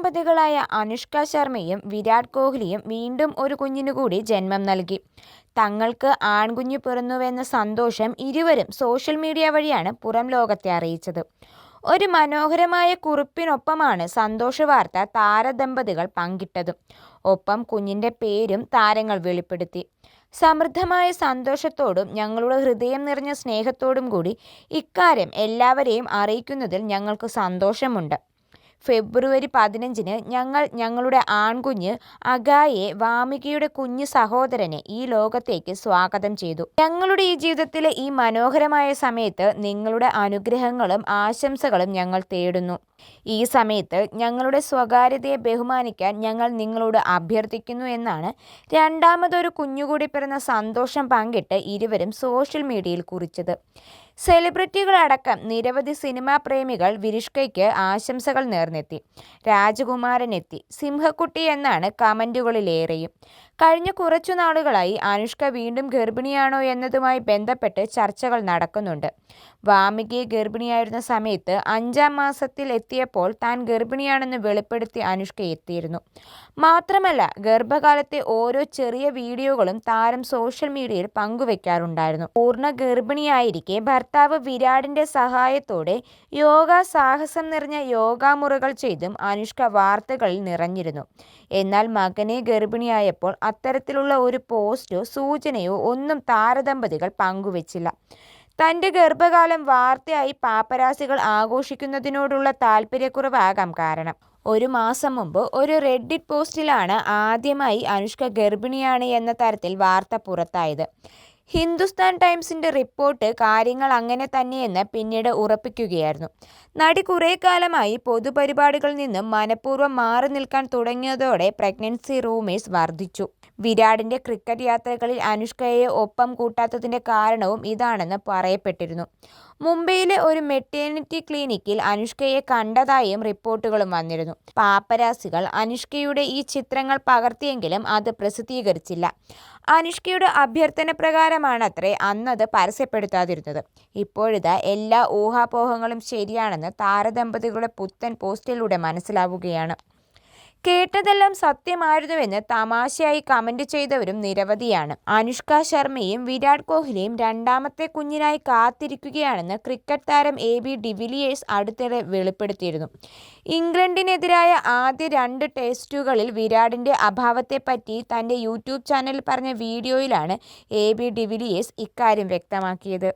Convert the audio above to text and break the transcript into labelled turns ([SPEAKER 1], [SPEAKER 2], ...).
[SPEAKER 1] താരദമ്പതികളായ അനുഷ്ക ശർമ്മയും വിരാട് കോഹ്ലിയും വീണ്ടും ഒരു കുഞ്ഞിനു കൂടി ജന്മം നൽകി. തങ്ങൾക്ക് ആൺകുഞ്ഞു പിറന്നുവെന്ന സന്തോഷം ഇരുവരും സോഷ്യൽ മീഡിയ വഴിയാണ് പുറം ലോകത്തെ അറിയിച്ചത്. ഒരു മനോഹരമായ കുറിപ്പിനൊപ്പമാണ് സന്തോഷ വാർത്ത താരദമ്പതികൾ പങ്കിട്ടതും. ഒപ്പം കുഞ്ഞിന്റെ പേരും താരങ്ങൾ വെളിപ്പെടുത്തി. സമൃദ്ധമായ സന്തോഷത്തോടും ഞങ്ങളുടെ ഹൃദയം നിറഞ്ഞ സ്നേഹത്തോടും കൂടി ഇക്കാര്യം എല്ലാവരെയും അറിയിക്കുന്നതിൽ ഞങ്ങൾക്ക് സന്തോഷമുണ്ട്. ഫെബ്രുവരി പതിനഞ്ചിന് ഞങ്ങൾ ഞങ്ങളുടെ ആൺകുഞ്ഞ് അഗായെ വാമികയുടെ കുഞ്ഞു സഹോദരനെ ഈ ലോകത്തേക്ക് സ്വാഗതം ചെയ്തു. ഞങ്ങളുടെ ഈ ജീവിതത്തിലെ ഈ മനോഹരമായ സമയത്ത് നിങ്ങളുടെ അനുഗ്രഹങ്ങളും ആശംസകളും ഞങ്ങൾ തേടുന്നു. ഈ സമയത്ത് ഞങ്ങളുടെ സ്വകാര്യതയെ ബഹുമാനിക്കാൻ ഞങ്ങൾ നിങ്ങളോട് അഭ്യർത്ഥിക്കുന്നു എന്നാണ് രണ്ടാമതൊരു കുഞ്ഞുകൂടി പിറന്ന സന്തോഷം പങ്കിട്ട് ഇരുവരും സോഷ്യൽ മീഡിയയിൽ കുറിച്ചത്. സെലിബ്രിറ്റികളടക്കം നിരവധി സിനിമാ പ്രേമികൾ വിരിഷ്കയ്ക്ക് ആശംസകൾ നേർന്നെത്തി. രാജകുമാരനെത്തി സിംഹക്കുട്ടി എന്നാണ് കമന്റുകളിലേറെയും കഴിഞ്ഞ കുറച്ചു നാളുകളായി അനുഷ്ക വീണ്ടും ഗർഭിണിയാണോ എന്നതുമായി ബന്ധപ്പെട്ട് ചർച്ചകൾ നടക്കുന്നുണ്ട്. വാമികയെ ഗർഭിണിയായിരുന്ന സമയത്ത് അഞ്ചാം മാസത്തിൽ എത്തിയപ്പോൾ താൻ ഗർഭിണിയാണെന്ന് വെളിപ്പെടുത്തി അനുഷ്ക എത്തിയിരുന്നു. മാത്രമല്ല ഗർഭകാലത്തെ ഓരോ ചെറിയ വീഡിയോകളും താരം സോഷ്യൽ മീഡിയയിൽ പങ്കുവെക്കാറുണ്ടായിരുന്നു. പൂർണ ഗർഭിണിയായിരിക്കെ ഭർത്താവ് വിരാടിന്റെ സഹായത്തോടെ യോഗ സാഹസം നിറഞ്ഞ യോഗാമുറകൾ ചെയ്തും അനുഷ്ക വാർത്തകളിൽ നിറഞ്ഞിരുന്നു. എന്നാൽ മകനെ ഗർഭിണിയായപ്പോൾ അത്തരത്തിലുള്ള ഒരു പോസ്റ്റോ സൂചനയോ ഒന്നും താരദമ്പതികൾ പങ്കുവച്ചില്ല തന്റെ ഗർഭകാലം വാർത്തയായി പാപ്പരാസികൾ ആഘോഷിക്കുന്നതിനോടുള്ള താല്പര്യക്കുറവാകാം കാരണം. ഒരു മാസം മുമ്പ് ഒരു റെഡിറ്റ് പോസ്റ്റിലാണ് ആദ്യമായി അനുഷ്ക ഗർഭിണിയാണ് എന്ന തരത്തിൽ വാർത്ത പുറത്തായത്. ഹിന്ദുസ്ഥാൻ ടൈംസിന്റെ റിപ്പോർട്ട് കാര്യങ്ങൾ അങ്ങനെ തന്നെയെന്ന് പിന്നീട് ഉറപ്പിക്കുകയായിരുന്നു. നടി കുറേ കാലമായി പൊതുപരിപാടികളിൽ നിന്നും മനഃപൂർവം മാറി നിൽക്കാൻ തുടങ്ങിയതോടെ പ്രഗ്നൻസി റൂമേഴ്സ് വർദ്ധിച്ചു വിരാടിന്റെ ക്രിക്കറ്റ് യാത്രകളിൽ അനുഷ്കയെ ഒപ്പം കൂട്ടാത്തതിന്റെ കാരണവും ഇതാണെന്ന് പറയപ്പെട്ടിരുന്നു. മുംബൈയിലെ ഒരു മെറ്റേണിറ്റി ക്ലിനിക്കിൽ അനുഷ്കയെ കണ്ടതായും റിപ്പോർട്ടുകളും വന്നിരുന്നു. പാപ്പരാസികൾ അനുഷ്കയുടെ ഈ ചിത്രങ്ങൾ പകർത്തിയെങ്കിലും അത് പ്രസിദ്ധീകരിച്ചില്ല. അനുഷ്കയുടെ അഭ്യർത്ഥന പ്രകാരമാണത്രേ അന്നത് പരസ്യപ്പെടുത്താതിരുന്നത്. ഇപ്പോഴിതാ എല്ലാ ഊഹാപോഹങ്ങളും ശരിയാണെന്ന് താരദമ്പതികളുടെ പുത്തൻ പോസ്റ്റിലൂടെ മനസ്സിലാവുകയാണ്. കേട്ടതെല്ലാം സത്യമായിരുന്നുവെന്ന് തമാശയായി കമന്റ് ചെയ്തവരും നിരവധിയാണ്. അനുഷ്ക ശർമ്മയും വിരാട് കോഹ്ലിയും രണ്ടാമത്തെ കുഞ്ഞിനായി കാത്തിരിക്കുകയാണെന്ന് ക്രിക്കറ്റ് താരം എ ബി ഡിവിലിയേഴ്സ് അടുത്തിടെ വെളിപ്പെടുത്തിയിരുന്നു. ഇംഗ്ലണ്ടിനെതിരായ ആദ്യ രണ്ട് ടെസ്റ്റുകളിൽ വിരാടിന്റെ അഭാവത്തെപ്പറ്റി തന്റെ യൂട്യൂബ് ചാനലിൽ പറഞ്ഞ വീഡിയോയിലാണ് എ ബി ഡിവിലിയേഴ്സ് ഇക്കാര്യം വ്യക്തമാക്കിയത്.